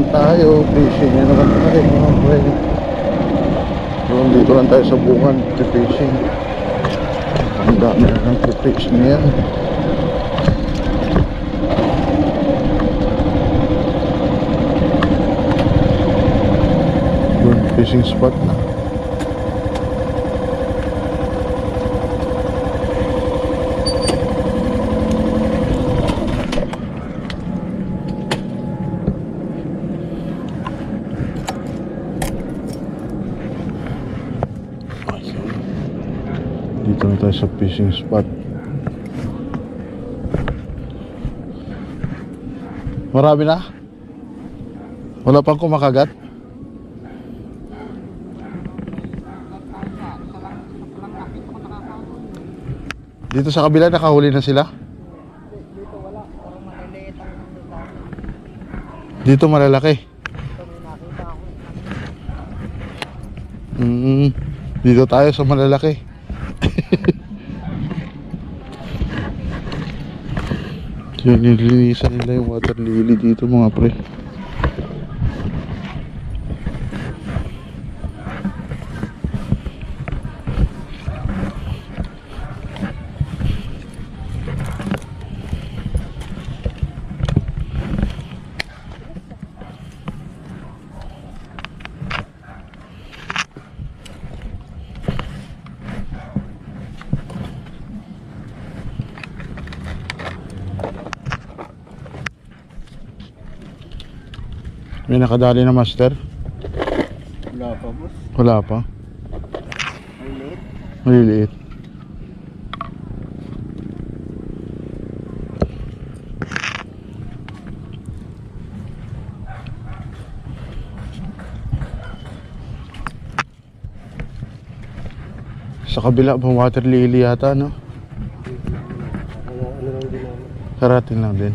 naman tayo. Fishing na naman tayo mga. Doon dito lang tayo sa bungan. Fishing. Ang dami na ng fishing yan. Fishing spot na. Dito na tayo sa fishing spot. Marami na? Wala pang kumakagat? Dito sa kabila nakahuli na sila? Dito wala, parang maliliit ang Dito malalaki. Ito may nakita ako. Mm, dito tayo sa malalaki. Yun, nilinisan nila yung water lily dito mga pre. May nakadali na master? Wala pa boss. Wala pa. Maliliit. Maliliit. Sa kabila, pang water lily yata, no? Karating lang din.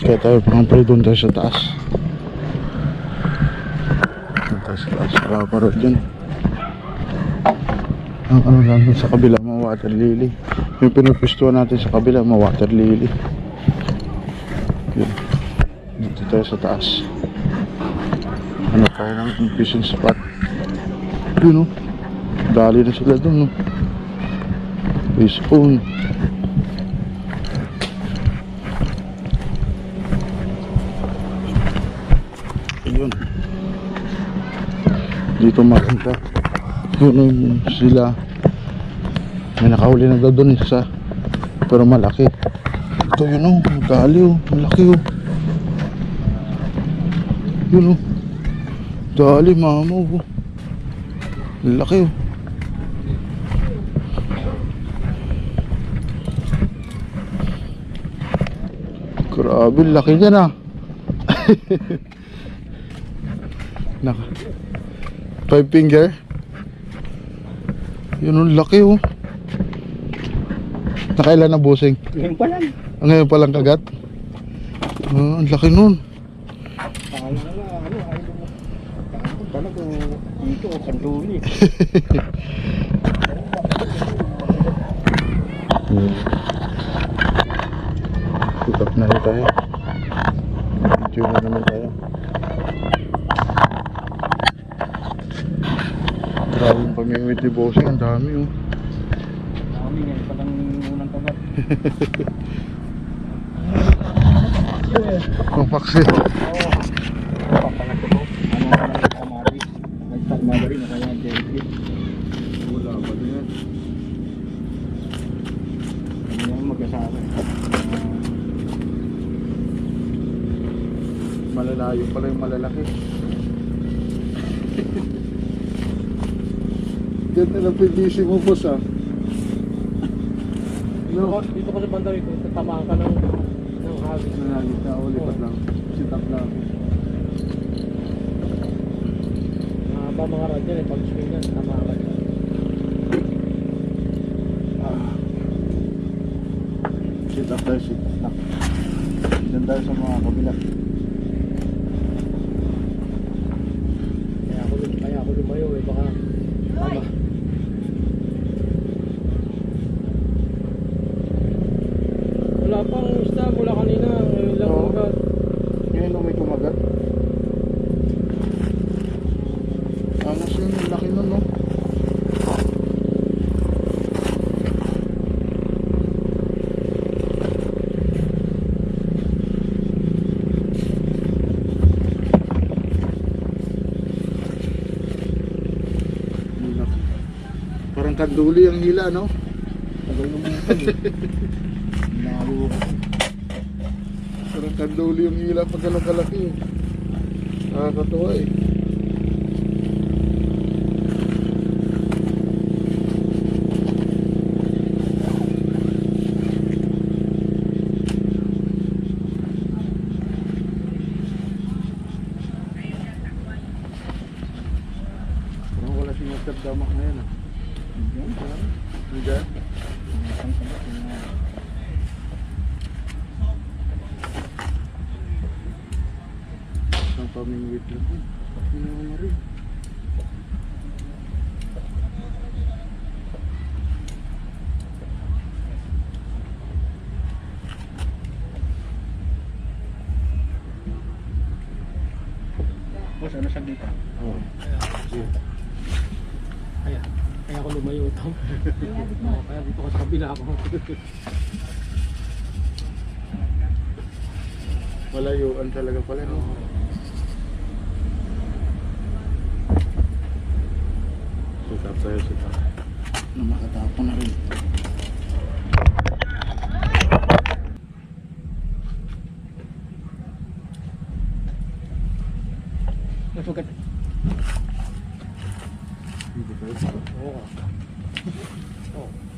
Kaya tayo pre doon tayo sa taas. Doon tayo sa taas. Para dyan. Ang ano dun sa kabila, mga water lily. Yung pinupustuhan natin sa kabila, mga water lily. Yun. Dito tayo sa taas. Ano tayo ng fishing spot. Yun o. Dali na sila dun o. Fish on. Ayun. Dito makita. Yun sila. May nakahuli na daw doon isa. Pero malaki. Ito yun o. Oh, dali o. Malaki o. Yun o. Dali mama o. Laki o. Grabe, laki niya na. Naka. Five finger. Yun ang laki oh. Nakailan na busing? Ngayon pa lang. Ah, Ngayon pa lang kagat? Ah, ang laki nun. Kaya na ano, ayaw mo. Talaga dito o kanduli. Up na rin tayo. Video na naman tayo. Grabe ni Bossing. Ang dami oh. Kami ngayon pa lang unang kagat. Ang paksi. Oo. Papangat ko. Ano nga lang kamari. Nagtagmada rin na kaya jellyfish. Wala pa din yan. Kami naman mag-asawa. Malalayo pala yung malalaki. Ganda ng PVC mo boss ah. Dito ko, dito ko sa banda rito, tatamaan ka ng, ng hagis. Nanagit na ako, lipat lang. Sit up lang. Mahaba mga rad yan eh, pag swing yan, tamaan ka dyan. Sit up tayo, sit up. Diyan tayo sa mga kabila. Kaya ako, kaya ako lumayo eh, baka ano. Wala pang isda mula kanina, ngayon lang Oo. agad. Ngayon nung may kumagat. Angas yun, ang laki nun, no? Parang kanduli ang hila, no? Tagal nung Nalo. Parang kanduli yung hila pag ganun kalaki. Nakakatuwa eh. Parang wala si Mr. Damak ngayon ah. Hindi. Isang pamingwit lang po. Ginawa mo rin. Boss, ano siya dito? Oo. Kaya, kaya ako lumayo ito. Oo, kaya dito ko sa kabila ako. Malayuan talaga pala, no? Sit sit up. Na makatapon na rin. Nasugat. Dito tayo. Oo. Oo.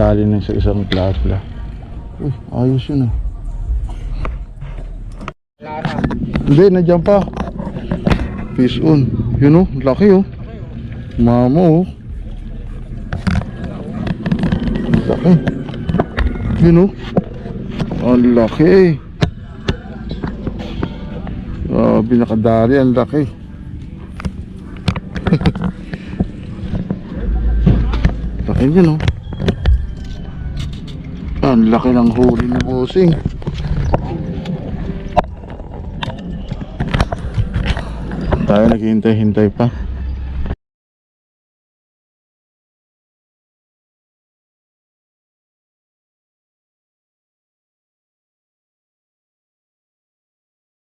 Kadali na sa isang platla. Uy, ayos yun ah. Hindi, nandiyan pa. Fish on. Yun oh, laki oh. Mama oh. Laki. Yun oh. Ang laki. Grabe nakadali, ang laki. laki niya no. Ang laki ng huli ni Bossing. Tayo naghihintay-hintay pa.